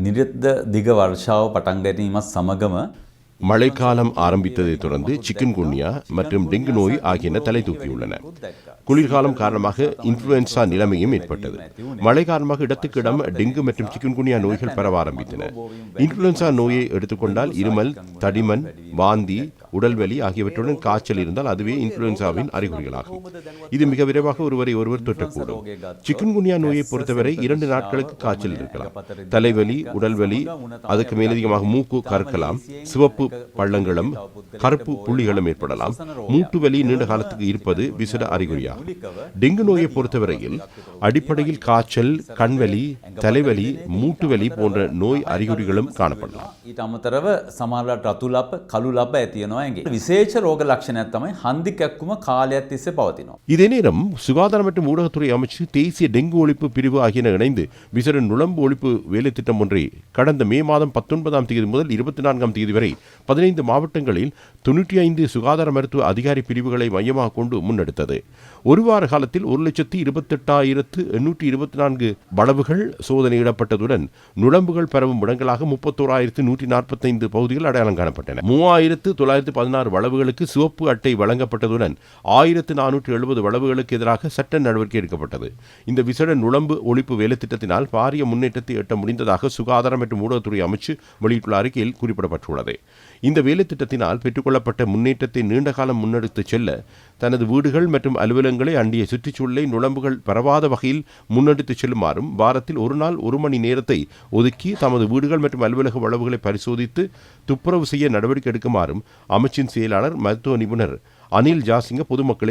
නිරද්ද දිග වර්ෂාව පටන් ගැනීමත් සමගම மழைக்காலம் ஆரம்பித்ததைத் தொடர்ந்து சிக்கன் குன்யா மற்றும் டெங்கு நோய் ஆகியன தலை தூக்கியுள்ளன குளிர்காலம் காரணமாக இன்ஃப்ளூயன்சா நிலைமையும் ஏற்பட்டது மழை காரணமாக இடத்துக்கு இடம் டெங்கு மற்றும் சிக்கன் குனியா நோய்கள் பரவ ஆரம்பித்தன இன்ஃப்ளூயன்சா நோயை எடுத்துக்கொண்டால் இருமல் தடிமன் வாந்தி உடல்வலி ஆகியவற்றுடன் காய்ச்சல் இருந்தால் அதுவே இன்ஃப்ளூயன்சாவின் அறிகுறிகளாகும். இது மிக விரைவாக ஒருவரை ஒருவர் தொற்றக்கூடும். சிக்கன்குனியா நோயை பொறுத்தவரை இரண்டு நாட்களுக்கு காய்ச்சல் இருக்கலாம். தலைவலி உடல்வலி அதுக்கு மேலதிகமாக மூக்கு கற்கலாம் சிவப்பு பள்ளங்களும் கருப்பு புள்ளிகளும் ஏற்படலாம். மூட்டு வலி நீண்ட காலத்துக்கு இருப்பது விசிட அறிகுறியாகும். டெங்கு நோயை பொறுத்தவரையில் அடிப்படையில் காய்ச்சல் கண்வலி தலைவலி மூட்டு வலி போன்ற நோய் அறிகுறிகளும் காணப்படலாம். ඊට අමතරව සමහරට රතු ලප කළු ලබ ඇතියෙනවා ඇගේ විශේෂ රෝග ලක්ෂණයක් තමයි හන්දි කැක්කුම කාලයක් තිස්සේ පවතිනවා. இதே நேரம் சுகாதாரம் மற்றும் ஊடகத்துறை அமைச்சு தேசிய டெங்கு ஒழிப்பு பிரிவு ஆகியன இணைந்து விசர நுழம்பு ஒழிப்பு வேலை திட்டம் ஒன்றை கடந்த மே மாதம் பத்தொன்பதாம் தேதி முதல் இருபத்தி நான்காம் தேதி வரை பதினைந்து மாவட்டங்களில் தொன்னூற்றி ஐந்து சுகாதார மருத்துவ அதிகாரி பிரிவுகளை மையமாக கொண்டு முன்னெடுத்தது ஒரு வார காலத்தில் ஒரு லட்சத்தி இருபத்தெட்டாயிரத்து எண்ணூற்றி இருபத்தி நான்கு வளவுகள் சோதனையிடப்பட்டதுடன் நுழம்புகள் பரவும் இடங்களாக முப்பத்தோராயிரத்து நூற்றி நாற்பத்தைந்து பகுதிகள் அடையாளம் காணப்பட்டன மூவாயிரத்து தொள்ளாயிரத்து பதினாறு வளவுகளுக்கு சிவப்பு அட்டை வழங்கப்பட்டதுடன் ஆயிரத்து நானூற்று எழுபது வளவுகளுக்கு எதிராக சட்ட நடவடிக்கை எடுக்கப்பட்டது. இந்த விசேட நுழம்பு ஒழிப்பு வேலை திட்டத்தினால் பாரிய முன்னேற்றத்தை எட்ட முடிந்ததாக சுகாதாரம் மற்றும் ஊடகத்துறை அமைச்சு வெளியிட்டுள்ள அறிக்கையில் குறிப்பிடப்பட்டுள்ளது. இந்த வேலை திட்டத்தினால் பெற்றுக்கொள்ளப்பட்ட முன்னேற்றத்தை நீண்ட காலம் முன்னெடுத்துச் செல்ல தனது வீடுகள் மற்றும் அலுவலகங்களை அண்டிய சுற்றுச்சூழலை நுழம்புகள் பரவாத வகையில் முன்னெடுத்துச் செல்லுமாறும் வாரத்தில் ஒரு நாள் ஒரு மணி நேரத்தை ஒதுக்கி தமது வீடுகள் மற்றும் அலுவலக வளவுகளை பரிசோதித்து துப்புரவு செய்ய நடவடிக்கை எடுக்குமாறும் அமைச்சின் செயலாளர் மருத்துவ நிபுணர் அனில் ஜாசிங்க பொதுமக்களை